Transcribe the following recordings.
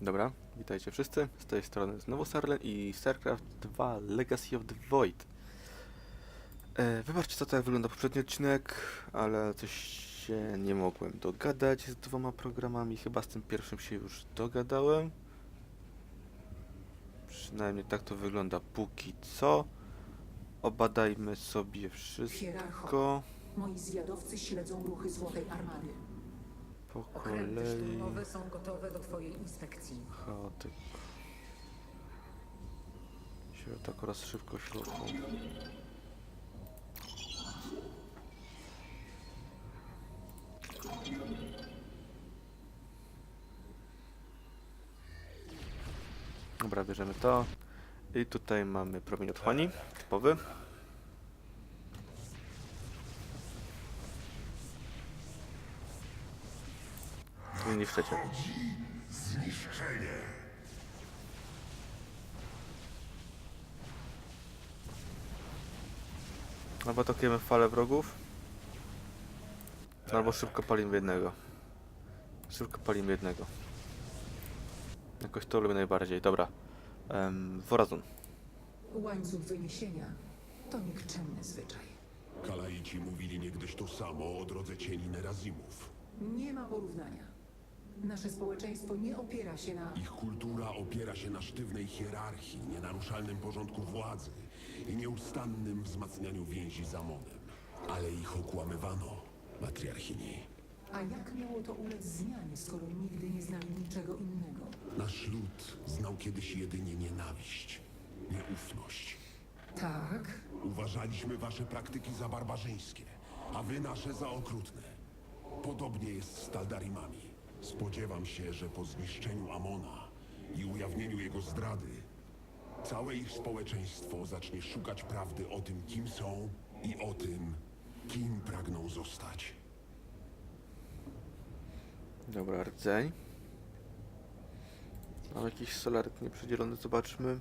Dobra, witajcie wszyscy. Z tej strony znowu Sarlen i StarCraft 2 Legacy of the Void. E, wybaczcie, co tak wygląda poprzedni odcinek, ale coś się nie mogłem dogadać z dwoma programami. Chyba z tym pierwszym się już dogadałem. Przynajmniej tak to wygląda póki co. Obadajmy sobie wszystko Hierarcho, moi zwiadowcy śledzą ruchy Złotej Armady. Po Okręty kolei. szturmowe są gotowe do twojej inspekcji. Chaotyk. Się tak oraz szybko ślubą. Dobra, bierzemy to. I tutaj mamy promień otchłani, typowy. I niszczycie. Albo atakujemy falę wrogów. Albo szybko palimy jednego. Szybko palimy jednego. Jakoś to lubię najbardziej. Dobra. Um, Worazun. Łańcuch wyniesienia to nikczemny zwyczaj. Kalaici mówili niegdyś to samo o drodze cieni Nerazimów. Nie ma porównania. Nasze społeczeństwo nie opiera się na... Ich kultura opiera się na sztywnej hierarchii, nienaruszalnym porządku władzy i nieustannym wzmacnianiu więzi z Amonem. Ale ich okłamywano, matriarchini. A jak miało to ulec zmianie, skoro nigdy nie znali niczego innego? Nasz lud znał kiedyś jedynie nienawiść, nieufność. Tak, Uważaliśmy wasze praktyki za barbarzyńskie, a wy nasze za okrutne. Podobnie jest z Taldarimami. Spodziewam się, że po zniszczeniu Amona i ujawnieniu jego zdrady, całe ich społeczeństwo zacznie szukać prawdy o tym, kim są i o tym, kim pragną zostać. Dobra, rdzeń. Mam jakiś solaryt nieprzedzielony, zobaczmy.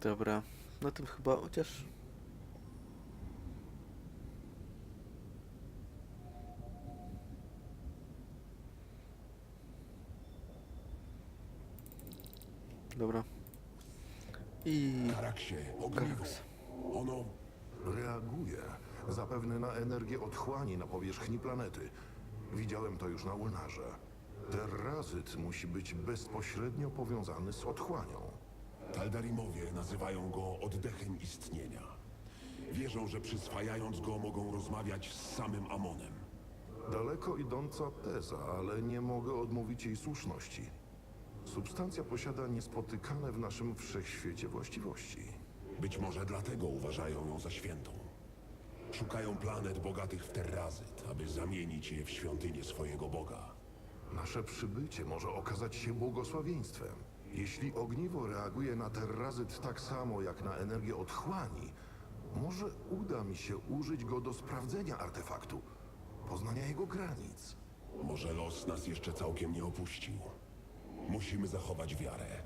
Dobra, na tym chyba chociaż. Dobra. I Karaksie, ogniwo. Karaks. Ono Reaguje zapewne na energię otchłani na powierzchni planety. Widziałem to już na Ulnarze. Terrazyt musi być bezpośrednio powiązany z otchłanią. Taldarimowie nazywają go oddechem istnienia. Wierzą, że przyswajając go mogą rozmawiać z samym Amonem. Daleko idąca teza, ale nie mogę odmówić jej słuszności. Substancja posiada niespotykane w naszym wszechświecie właściwości. Być może dlatego uważają ją za świętą. Szukają planet bogatych w terrazyt, aby zamienić je w świątynię swojego Boga. Nasze przybycie może okazać się błogosławieństwem. Jeśli ogniwo reaguje na terrazyt tak samo jak na energię otchłani, może uda mi się użyć go do sprawdzenia artefaktu, poznania jego granic. Może los nas jeszcze całkiem nie opuścił. Musimy zachować wiarę.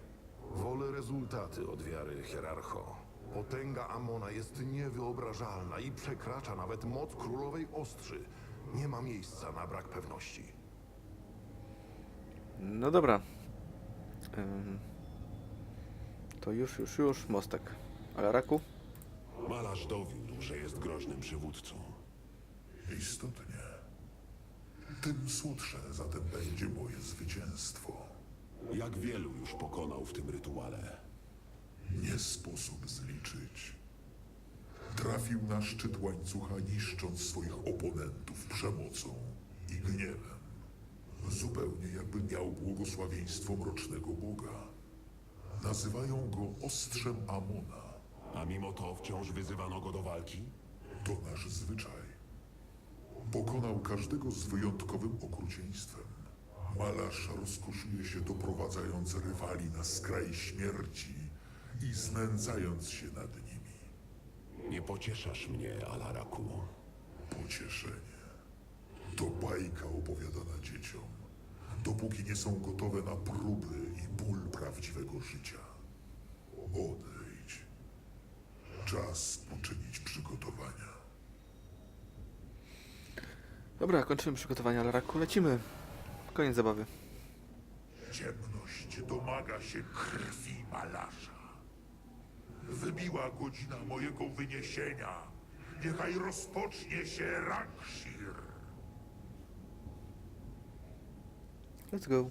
Wolę rezultaty od wiary, hierarcho. Potęga Amona jest niewyobrażalna i przekracza nawet moc królowej ostrzy. Nie ma miejsca na brak pewności. No dobra. To już, już, już mostek. Ale raku? Malarz dowiódł, że jest groźnym przywódcą. Istotnie. Tym słodsze zatem będzie moje zwycięstwo. Jak wielu już pokonał w tym rytuale. Nie sposób zliczyć. Trafił na szczyt łańcucha, niszcząc swoich oponentów przemocą i gniewem. Zupełnie jakby miał błogosławieństwo mrocznego Boga. Nazywają go ostrzem Amona. A mimo to wciąż wyzywano go do walki? To nasz zwyczaj. Pokonał każdego z wyjątkowym okrucieństwem. Malarz rozkoszuje się doprowadzając rywali na skraj śmierci i znęcając się nad nimi. Nie pocieszasz mnie, Alaraku. Pocieszenie. To bajka opowiadana dzieciom, dopóki nie są gotowe na próby i ból prawdziwego życia. Odejdź Czas poczynić przygotowania. Dobra, kończymy przygotowania Laraku, lecimy. Koniec zabawy. Ciemność domaga się krwi malarza. Wybiła godzina mojego wyniesienia. Niechaj rozpocznie się Rakshir. Let's go.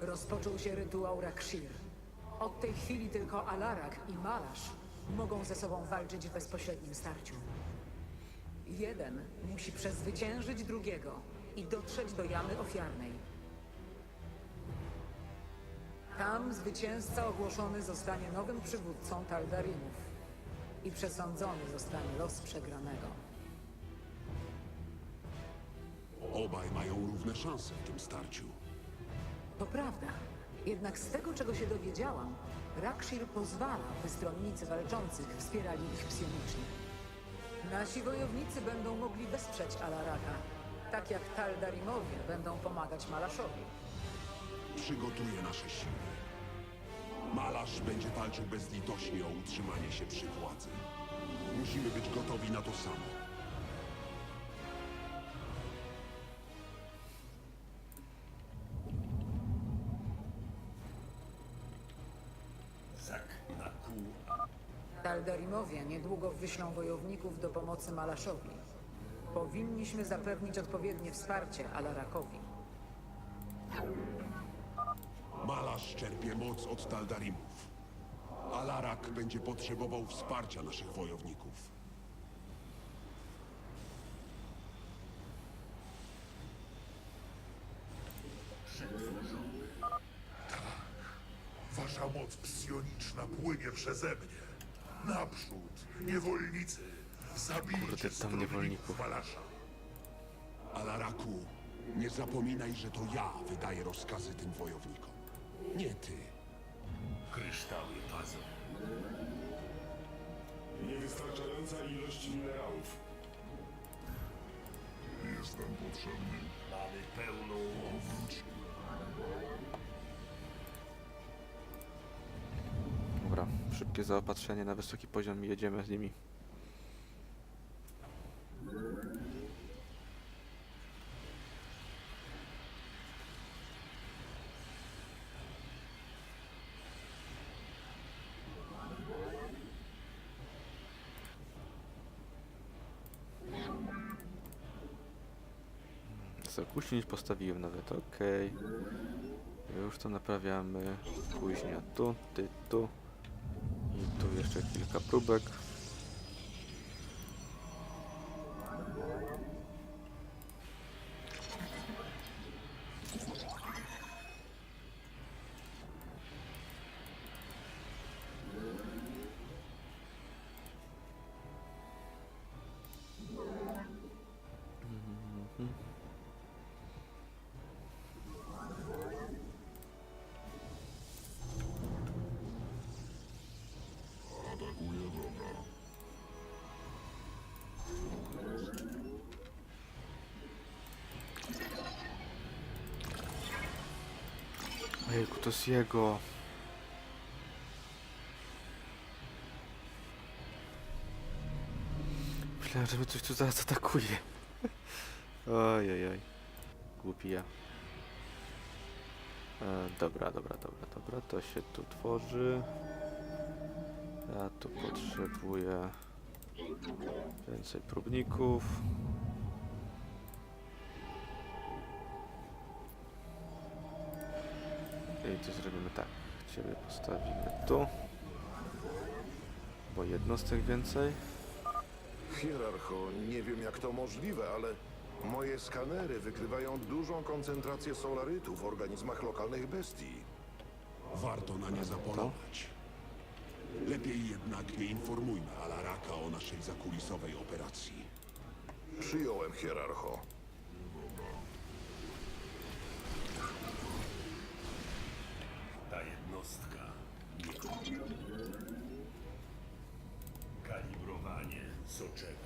Rozpoczął się rytuał Rakshir. Od tej chwili tylko Alarak i Malasz mogą ze sobą walczyć w bezpośrednim starciu. Jeden musi przezwyciężyć drugiego i dotrzeć do jamy ofiarnej. Tam zwycięzca ogłoszony zostanie nowym przywódcą Taldarimów i przesądzony zostanie los przegranego. Obaj mają równe szanse w tym starciu. To prawda. Jednak z tego, czego się dowiedziałam, Rakshir pozwala, by stronnicy walczących wspierali ich psionicznie. Nasi wojownicy będą mogli wesprzeć Alaraka, tak jak Taldarimowie będą pomagać Malaszowi. Przygotuje nasze siły. Malarz będzie walczył bezlitośnie o utrzymanie się przy władzy. Musimy być gotowi na to samo. Taldarimowie niedługo wyślą wojowników do pomocy Malaszowi. Powinniśmy zapewnić odpowiednie wsparcie Alarakowi. Malarz czerpie moc od Taldarimów. Alarak będzie potrzebował wsparcia naszych wojowników. Wasza moc psioniczna płynie przeze mnie. Naprzód, niewolnicy. Zabijcie Kurde, tam stronników niewolników. Malarza. Alaraku, nie zapominaj, że to ja wydaję rozkazy tym wojownikom. Nie ty. Kryształy pazą. Niewystarczająca ilość minerałów. Jestem potrzebny. Mamy pełną łowcz. Dobra, szybkie zaopatrzenie na wysoki poziom i jedziemy z nimi. Zakuśnić postawiłem nawet, okej. Już to naprawiamy. Później tu, ty tu. I tu jeszcze kilka próbek. Jego. Myślałem, że mnie coś tu zaraz atakuje. Ojej, Głupi ja. E, dobra, dobra, dobra, dobra. To się tu tworzy. Ja tu potrzebuję więcej próbników. I to zrobimy tak. Ciebie postawimy tu. Bo jednostek więcej. Hierarcho, nie wiem jak to możliwe, ale moje skanery wykrywają dużą koncentrację solarytu w organizmach lokalnych bestii. Warto na nie zapolować. Lepiej jednak nie informujmy Alaraka o naszej zakulisowej operacji. Przyjąłem, hierarcho. soggetto.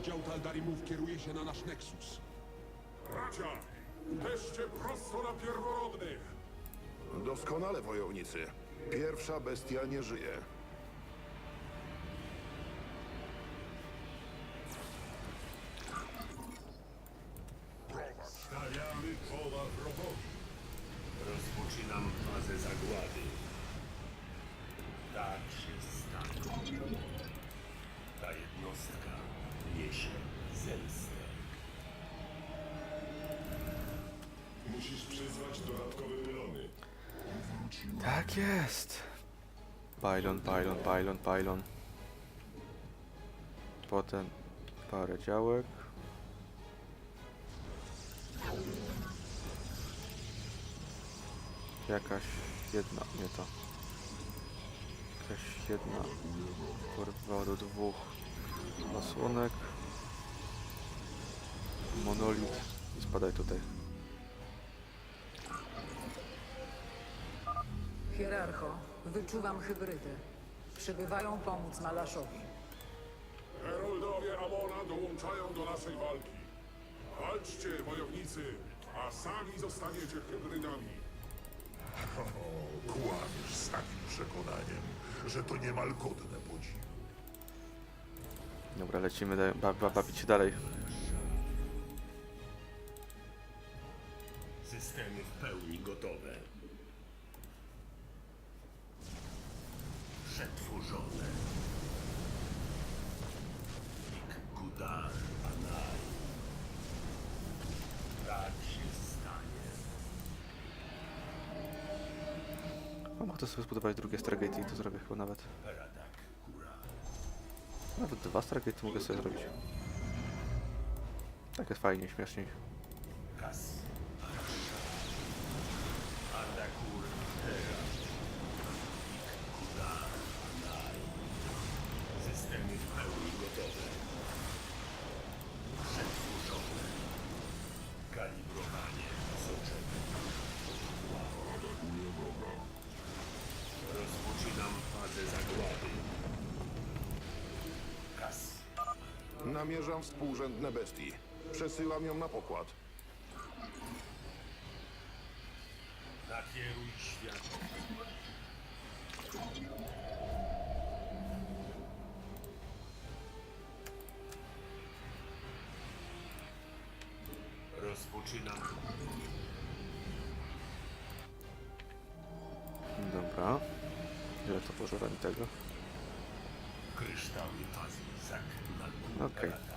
Oddział Taldarimów kieruje się na nasz Nexus. Bracia, uderzcie prosto na pierworodnych! Doskonale, wojownicy. Pierwsza bestia nie żyje. Tak jest. Pylon, pylon, pylon, pylon. Potem parę działek. Jakaś jedna, nie to. Jakaś jedna porwała do dwóch osłonek. Monolit i spadaj tutaj. Hierarcho, wyczuwam hybrydy. Przybywają pomóc Malaszowi. Heroldowie Amona dołączają do naszej walki. Walczcie, wojownicy, a sami zostaniecie hybrydami. Kłamiesz z takim przekonaniem, że to niemal godne podziwu. Dobra, lecimy, da- ba, ba, bawić się dalej. Systemy w pełni gotowe. Przetworzone. Ik-Kudan Anai. Tak się stanie. Mam ochotę sobie zbudować drugie Stargate i to zrobię chyba nawet. Nawet dwa Stargate mogę sobie zrobić. Tak jest fajnie, śmieszniej. Kas. Arasha. Ardakur Hera. Ik-Kudan Anai. Systemy w pełni gotowe. Przetworzone. Kalibrowanie soczewek. Rozpoczynam fazę zagłady. Kas. Namierzam współrzędne bestii. Przesyłam ją na pokład. Nakieruj świat. Rozpoczynam. Dobra. Ile to pożerali tego? Kryształy fazy Zak na Okej.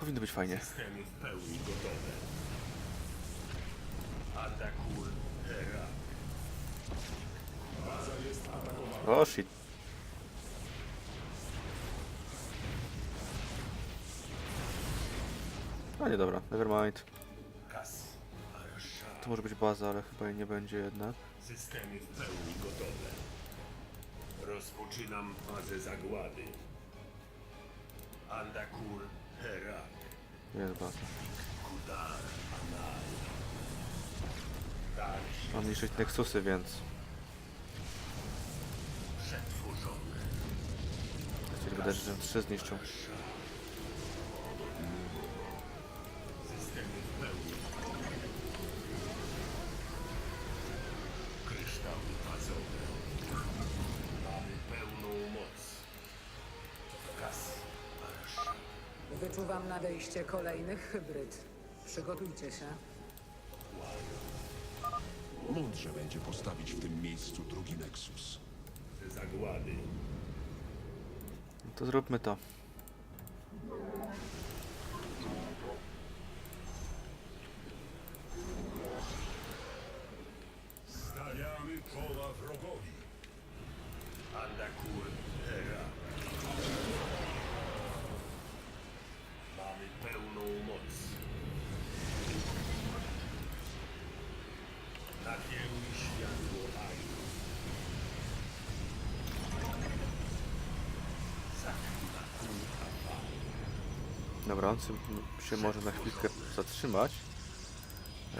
Powinno być fajnie. Systemy w pełni gotowe. Ardakur Hera. O shit. A nie dobra, nevermind. Kas. Arasha. To może być baza, ale chyba jej nie będzie jednak. Systemy w pełni gotowe. Rozpoczynam fazę zagłady. Andakur. Jest baza. Mam niszczyć Nexusy, więc chcieli wydaje, że trzy zniszczą. 200 kolejnych hybryd. Przygotujcie się. Mądrze będzie postawić w tym miejscu drugi Nexus. Zagłady. No to zróbmy to. Stawiamy czoła wrogowi. Dobra, on się może na chwilkę zatrzymać.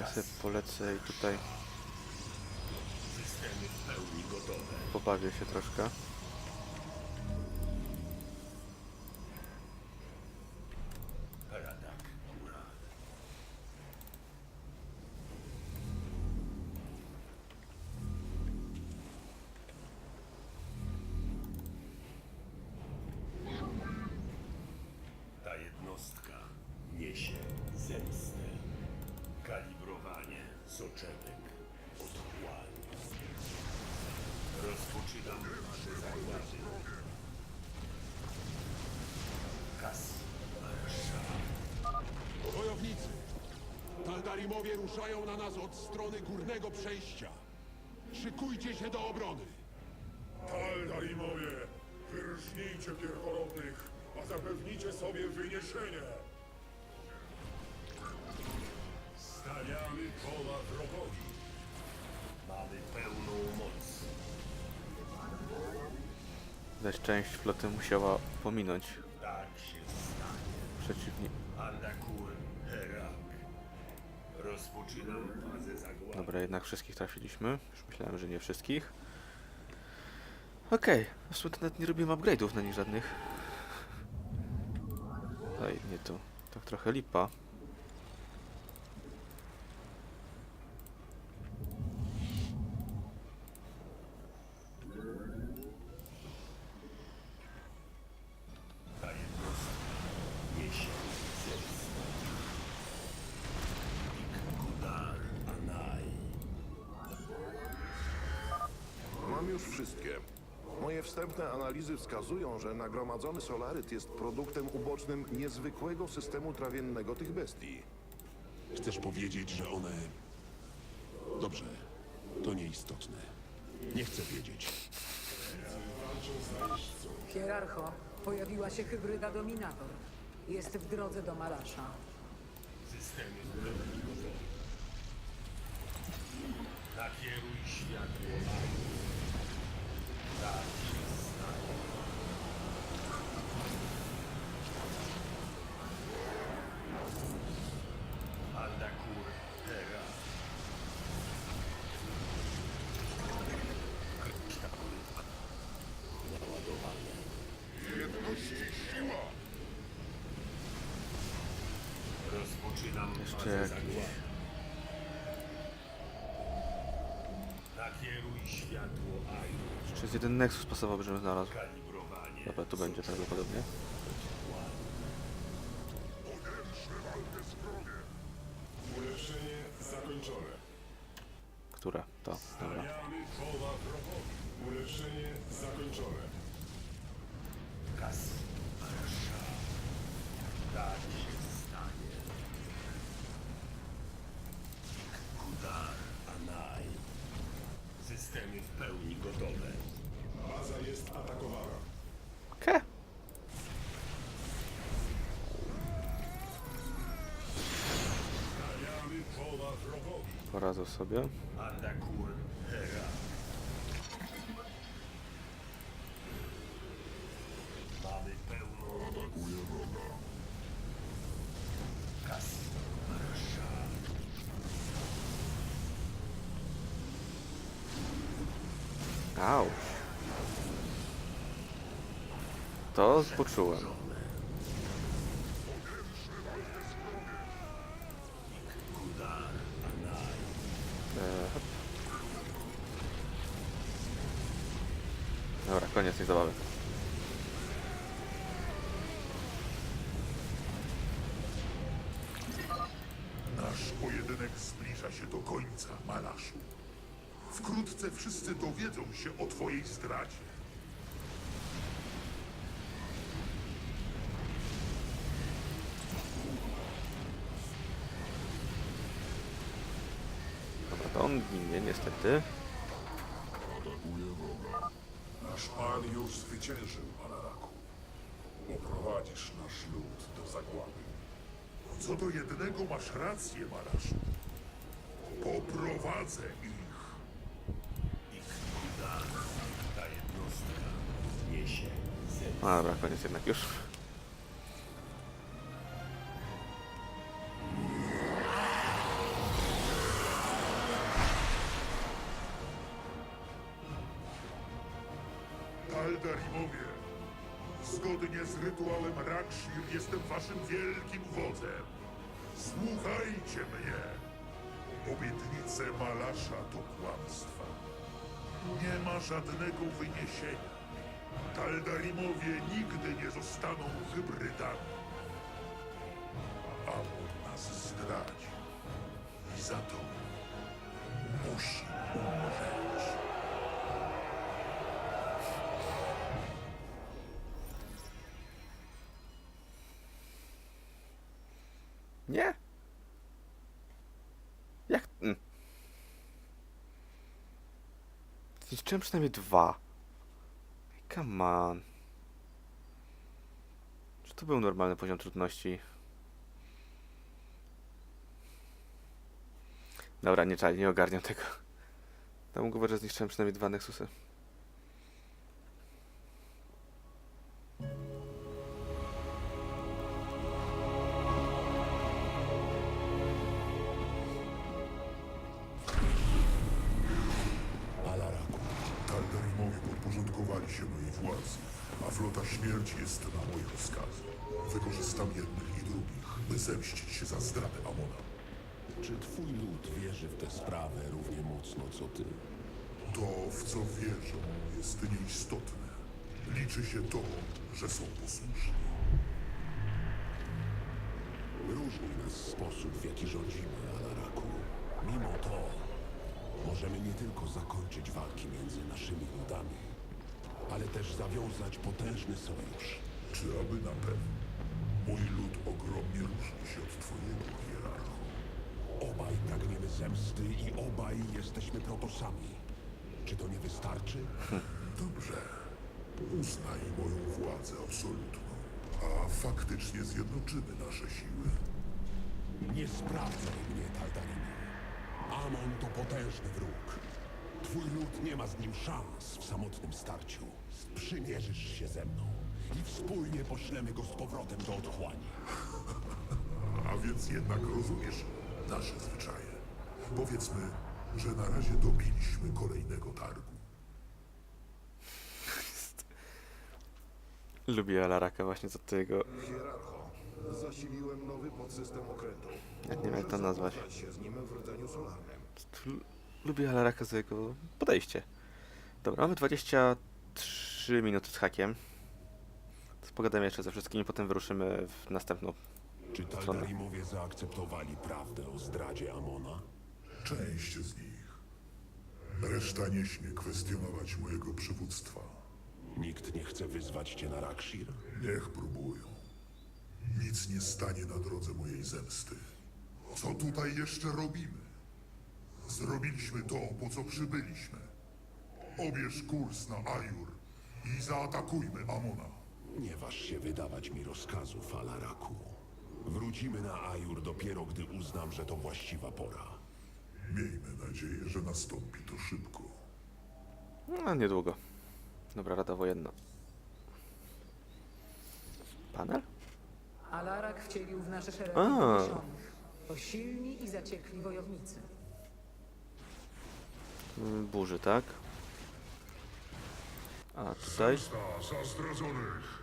Ja sobie polecę i tutaj pobawię się troszkę. Taldarimowie ruszają na nas od strony górnego przejścia. Szykujcie się do obrony. Taldarimowie, wyrżnijcie pierworodnych, a zapewnijcie sobie wyniesienie. Stawiamy pola wrogowi. Mamy pełną moc. Zaś część floty musiała pominąć Tak się stanie. przeciwnik. Dobra, jednak wszystkich trafiliśmy. Już myślałem, że nie wszystkich. Okej, w sumie to nawet nie robiłem upgrade'ów na nich żadnych. Oj, nie tu. Tak trochę lipa. Wszystkie. Moje wstępne analizy wskazują, że nagromadzony solaryt jest produktem ubocznym niezwykłego systemu trawiennego tych bestii. Chcesz powiedzieć, że one... Dobrze, to nieistotne. Nie chcę wiedzieć. Hierarcho, pojawiła się hybryda Dominator. Jest w drodze do gotowe. Nakieruj światło Andakur Herak. Naładowane. Jedności siła! Rozpoczynam Jeszcze zagłady. Jeden Nexus pasowy, żebym znalazł. Dobra, tu będzie prawdopodobnie. Podejmmy walkę z wrogiem. Uleczenie zakończone. Która? To, dobra. Stawiamy pola wrogowi. Uleczenie zakończone. Kas Marsza. Tak się stanie. Kudar Anai. Systemy w pełni gotowe. Baza jest atakowana. Wrogowi. Poradzę sobie Hera. Mamy pełną moc. Kas Marsza. Au. To poczułem. Eee. Dobra, koniec tej zabawy. Nasz pojedynek zbliża się do końca, Malaszu. Wkrótce wszyscy dowiedzą się o twojej zdradzie. Ginie niestety. Nasz Pan już zwyciężył, Alaraku. Poprowadzisz nasz lud do zagłady. Co do jednego masz rację, Malaszu. Poprowadzę ich. Dobra, koniec jednak już. Rytuałem Rakshir jestem waszym wielkim wodzem. Słuchajcie mnie. Obietnice Malasza to kłamstwa. Nie ma żadnego wyniesienia. Taldarimowie nigdy nie zostaną hybrydami. Amon nas zdradzi. I za to musi umrzeć. Nie? Jak? Mm. Zniszczyłem przynajmniej dwa. Come on. Czy to był normalny poziom trudności? Dobra, nie nie ogarniam tego. Dam głowę, że zniszczyłem przynajmniej dwa Nexusy. Zemsty i obaj jesteśmy protosami. Czy to nie wystarczy? Dobrze. Uznaj moją władzę absolutną, a faktycznie zjednoczymy nasze siły. Nie sprawdzaj mnie, Taldarimie. Amon to potężny wróg. Twój lud nie ma z nim szans w samotnym starciu. Sprzymierzysz się ze mną i wspólnie poślemy go z powrotem do otchłani. A więc jednak rozumiesz nasze zwyczaje. Powiedzmy, że na razie dobiliśmy kolejnego targu. Lubię Alaraka właśnie za tego. Hierarcho, zasiliłem nowy podsystem okrętu. Jak nie wiem jak to Możesz nazwać. zapoznać się z nim w rdzeniu solarnym. Lubię Alaraka za jego podejście. Dobra, mamy 23 minuty z hakiem. To Pogadamy jeszcze ze wszystkimi, potem wyruszymy w następną. Czy Taldarimowie zaakceptowali prawdę o zdradzie Amona? Część z nich. Reszta nie śmie kwestionować mojego przywództwa. Nikt nie chce wyzwać cię na Rakshir? Niech próbują. Nic nie stanie na drodze mojej zemsty. Co tutaj jeszcze robimy? Zrobiliśmy to, po co przybyliśmy. Obierz kurs na Ajur i zaatakujmy Amona. Nie waż się wydawać mi rozkazów, Alaraku. Wrócimy na Ajur dopiero, gdy uznam, że to właściwa pora. Miejmy nadzieję, że nastąpi to szybko. No, niedługo. Dobra, rada wojenna. Panel? Alarak wcielił w nasze szeregi A. poniesionych. To silni i zaciekli wojownicy. Mm, Burzy, tak? A tutaj? Za zdradzonych.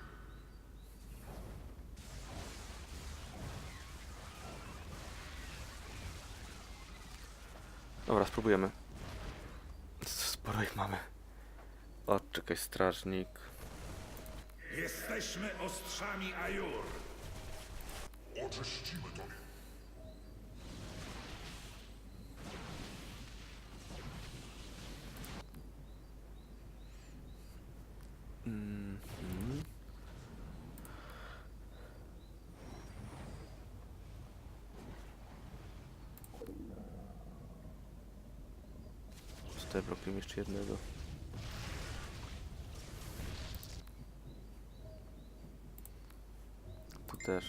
Dobra, spróbujemy. Sporo ich mamy. O, czekaj, strażnik. Jesteśmy ostrzami Ajur. Oczyścimy to. Mhm. blokiem jeszcze jednego. Tu też.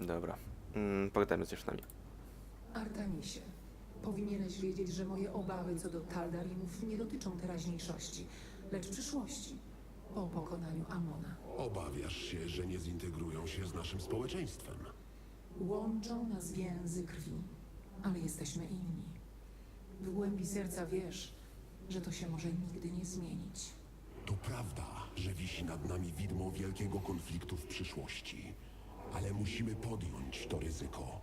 Dobra. Mm, pogadajmy z dziewczynami. Artanisie, powinieneś wiedzieć, że moje obawy co do Taldarimów nie dotyczą teraźniejszości, lecz przyszłości. Po pokonaniu Amona. Obawiasz się, że nie zintegrują się z naszym społeczeństwem. Łączą nas więzy krwi, ale jesteśmy inni. W głębi serca wiesz, że to się może nigdy nie zmienić. To prawda, że wisi nad nami widmo wielkiego konfliktu w przyszłości, ale musimy podjąć to ryzyko.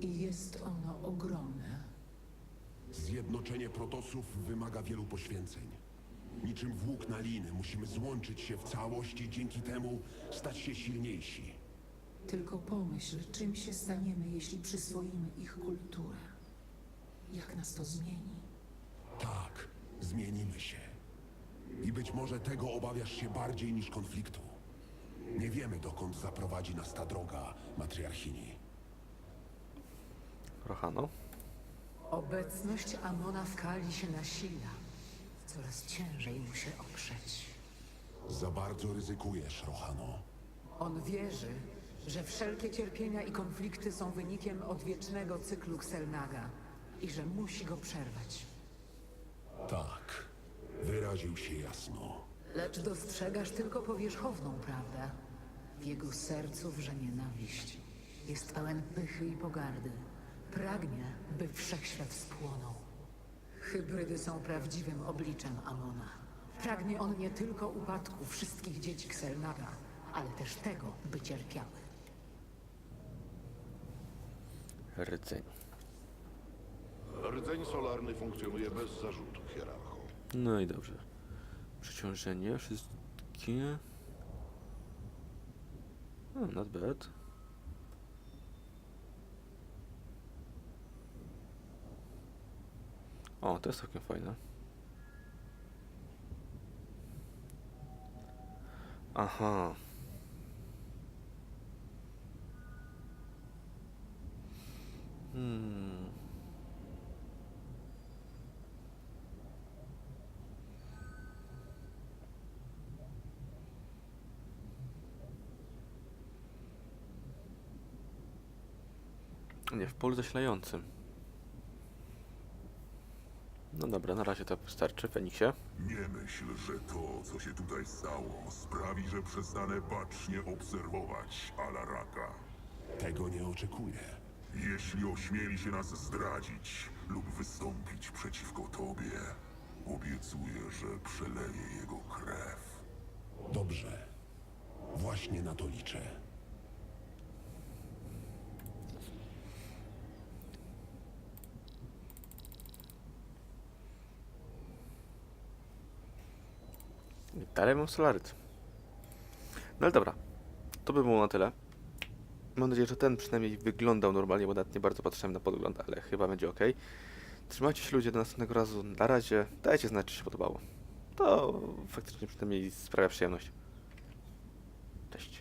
I jest ono ogromne. Zjednoczenie protosów wymaga wielu poświęceń. Niczym włókna liny musimy złączyć się w całość i dzięki temu stać się silniejsi. Tylko pomyśl, czym się staniemy, jeśli przyswoimy ich kulturę. Jak nas to zmieni? Tak, zmienimy się. I być może tego obawiasz się bardziej niż konfliktu. Nie wiemy, dokąd zaprowadzi nas ta droga, matriarchini. Rohano? Obecność Amona w Kali się nasila. Coraz ciężej mu się oprzeć. Za bardzo ryzykujesz, Rohano. On wierzy, że wszelkie cierpienia i konflikty są wynikiem odwiecznego cyklu Xelnaga i że musi go przerwać. Tak, wyraził się jasno. Lecz dostrzegasz tylko powierzchowną prawdę. W jego sercu wrze nienawiść. Jest pełen pychy i pogardy. Pragnie, by wszechświat spłonął. Hybrydy są prawdziwym obliczem Amona. Pragnie on nie tylko upadku wszystkich dzieci Xelnaga, ale też tego, by cierpiały. Rdzeń. Rdzeń solarny funkcjonuje bez zarzutu, hierarcho. No i dobrze. Przeciążenie, wszystkie. No, not bad. O, to jest całkiem fajne. Aha. Hmm. Nie, w polu zasilającym. No dobra, na razie to wystarczy. Feniksie. Nie myśl, że to, co się tutaj stało, sprawi, że przestanę bacznie obserwować Alaraka. Tego nie oczekuję. Jeśli ośmieli się nas zdradzić lub wystąpić przeciwko tobie, obiecuję, że przeleję jego krew. Dobrze. Właśnie na to liczę. Dalej mam Solaryt. No ale dobra. To by było na tyle. Mam nadzieję, że ten przynajmniej wyglądał normalnie, bo nawet nie bardzo patrzyłem na podgląd, ale chyba będzie ok. Trzymajcie się ludzie do następnego razu. Na razie dajcie znać, czy się podobało. To faktycznie przynajmniej sprawia przyjemność. Cześć.